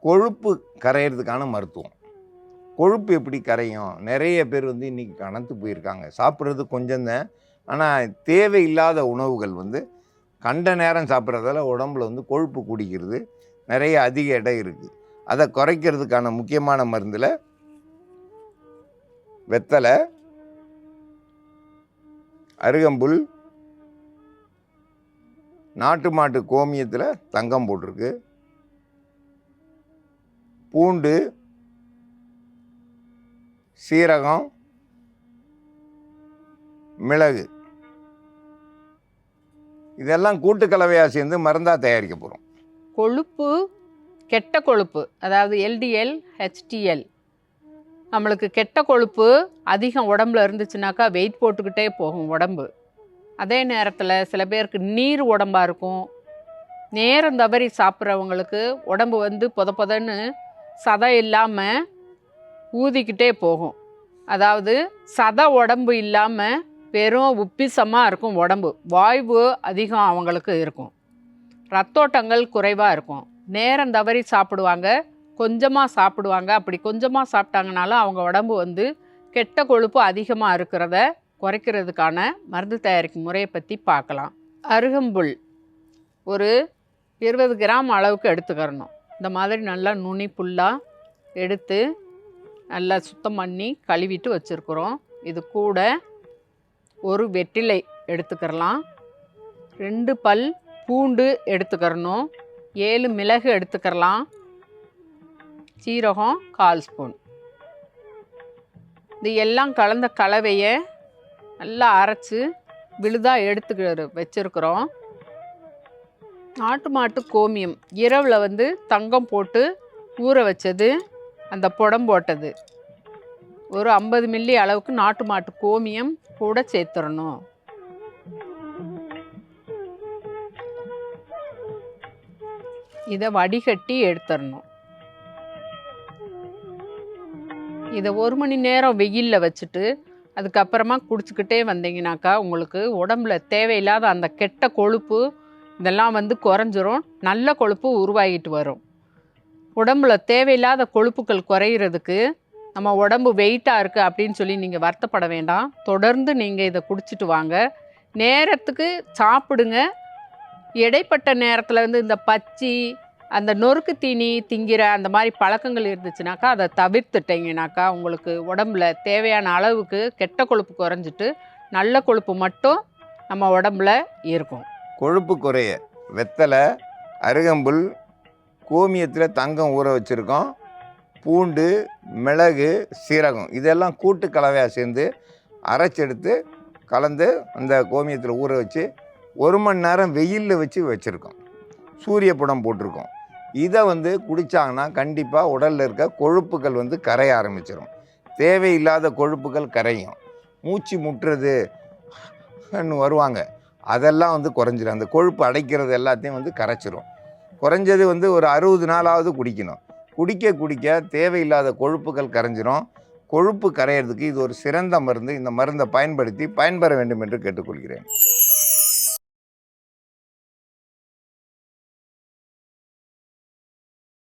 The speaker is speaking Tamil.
கொழுப்பு கரையிறதுக்கான மருத்துவம். கொழுப்பு எப்படி கரையும்? நிறைய பேர் வந்து இன்றைக்கி கணத்து போயிருக்காங்க. சாப்பிட்றது கொஞ்சம்தான் ஆனால் தேவையில்லாத உணவுகள் வந்து கண்ட நேரம் சாப்பிட்றதால உடம்புல வந்து கொழுப்பு குடிக்கிறது. நிறைய அதிக எடை இருக்குது அதை குறைக்கிறதுக்கான முக்கியமான மருந்தில் வெத்தலை அருகம்புல் நாட்டு மாட்டு கோமியத்தில் தங்கம் போட்டிருக்கு. பூண்டு சீரகம் மிளகு. இதெல்லாம் கூட்டுக்கலவையாக சேர்ந்து மருந்தாக தயாரிக்க போகிறோம் கொழுப்பு கெட்ட கொழுப்பு அதாவது எல்டிஎல் ஹெச்டிஎல் நம்மளுக்கு கெட்ட கொழுப்பு அதிகம் உடம்புல இருந்துச்சுனாக்கா வெயிட் போட்டுக்கிட்டே போகும் உடம்பு. அதே நேரத்தில் சில பேருக்கு நீர் உடம்பாக இருக்கும். நேரம் தவறி சாப்பிட்றவங்களுக்கு உடம்பு வந்து பொத பொதன்னு சதை இல்லாமல் ஊதிக்கிட்டே போகும். அதாவது சதை உடம்பு இல்லாமல் வெறும் உப்பிசமாக இருக்கும் உடம்பு. வாய்வு அதிகம் அவங்களுக்கு இருக்கும். ரத்தோட்டங்கள் குறைவாக இருக்கும். நேரம் தவறி சாப்பிடுவாங்க. கொஞ்சமாக சாப்பிடுவாங்க. அப்படி கொஞ்சமாக சாப்பிட்டாங்கனாலும் அவங்க உடம்பு வந்து கெட்ட கொழுப்பு அதிகமாக இருக்கிறத குறைக்கிறதுக்கான மருந்து தயாரிக்கும் முறையை பற்றி பார்க்கலாம். அருகம்புல். ஒரு இருபது கிராம் அளவுக்கு எடுத்துக்கிறணும். இந்த மாதிரி நல்லா நுனி புல்லாக எடுத்து நல்லா சுத்தம் பண்ணி கழுவிட்டு வச்சுருக்குறோம். இது கூட ஒரு வெற்றிலை எடுத்துக்கிறலாம். ரெண்டு பல் பூண்டு எடுத்துக்கிறணும். ஏழு மிளகு எடுத்துக்கிறலாம். சீரகம் கால் ஸ்பூன். இது எல்லாம் கலந்த கலவையை நல்லா அரைச்சி விழுதாக எடுத்துக்கிற வச்சுருக்குறோம். நாட்டு மாட்டு கோமியம். இரவில் வந்து தங்கம் போட்டு ஊற வச்சது அந்த புடம் போட்டது. ஒரு ஐம்பது மில்லி அளவுக்கு நாட்டு மாட்டு கோமியம் கூட சேர்த்துடணும் இதை வடிகட்டி எடுத்துடணும் இதை ஒரு மணி நேரம் வெயிலில் வச்சுட்டு அதுக்கப்புறமா குடிச்சுக்கிட்டே வந்தீங்கனாக்கா உங்களுக்கு உடம்புல தேவையில்லாத அந்த கெட்ட கொழுப்பு இதெல்லாம் வந்து குறைஞ்சிரும். நல்ல கொழுப்பு உருவாகிட்டு வரும். உடம்புல தேவையில்லாத கொழுப்புகள் குறையிறதுக்கு நம்ம உடம்பு வெயிட்டாக இருக்குது அப்படின்னு சொல்லி நீங்கள் வருத்தப்பட வேண்டாம். தொடர்ந்து நீங்கள் இதை குடிச்சிட்டு வாங்க. நேரத்துக்கு சாப்பிடுங்க. இடைப்பட்ட நேரத்தில் வந்து இந்த பச்சி அந்த நொறுக்கு தீனி திங்கிற அந்த மாதிரி பழக்கங்கள் இருந்துச்சுனாக்கா அதை தவிர்த்துட்டீங்கனாக்கா உங்களுக்கு உடம்புல தேவையான அளவுக்கு கெட்ட கொழுப்பு குறைஞ்சிட்டு நல்ல கொழுப்பு மட்டும் நம்ம உடம்புல இருக்கும். கொழுப்பு குறைய வெத்தலை அருகம்புல் கோமியத்தில் தங்கம் ஊற வச்சுருக்கோம் பூண்டு மிளகு சீரகம் இதெல்லாம் கூட்டு கலவையாக சேர்ந்து அரைச்செடுத்து கலந்து அந்த கோமியத்தில் ஊற வச்சு ஒரு மணி நேரம் வெயிலில் வச்சு வச்சுருக்கோம் சூரிய படம் போட்டிருக்கோம் இதை வந்து குடித்தாங்கன்னா கண்டிப்பாக உடலில் இருக்க கொழுப்புகள் வந்து கரைய ஆரம்பிச்சிடும் தேவையில்லாத கொழுப்புகள் கரையும் மூச்சு முட்டுறது வருவாங்க அதெல்லாம் வந்து குறைஞ்சிரும். அந்த கொழுப்பு அடைக்கிறது எல்லாத்தையும் வந்து கரைச்சிரும். குறைஞ்சது வந்து ஒரு அறுபது நாளாவது குடிக்கணும். குடிக்க குடிக்க தேவையில்லாத கொழுப்புகள் கரைஞ்சிரும். கொழுப்பு கரையிறதுக்கு இது ஒரு சிறந்த மருந்து. இந்த மருந்தை பயன்படுத்தி பயன்பெற வேண்டும் என்று கேட்டுக்கொள்கிறேன்.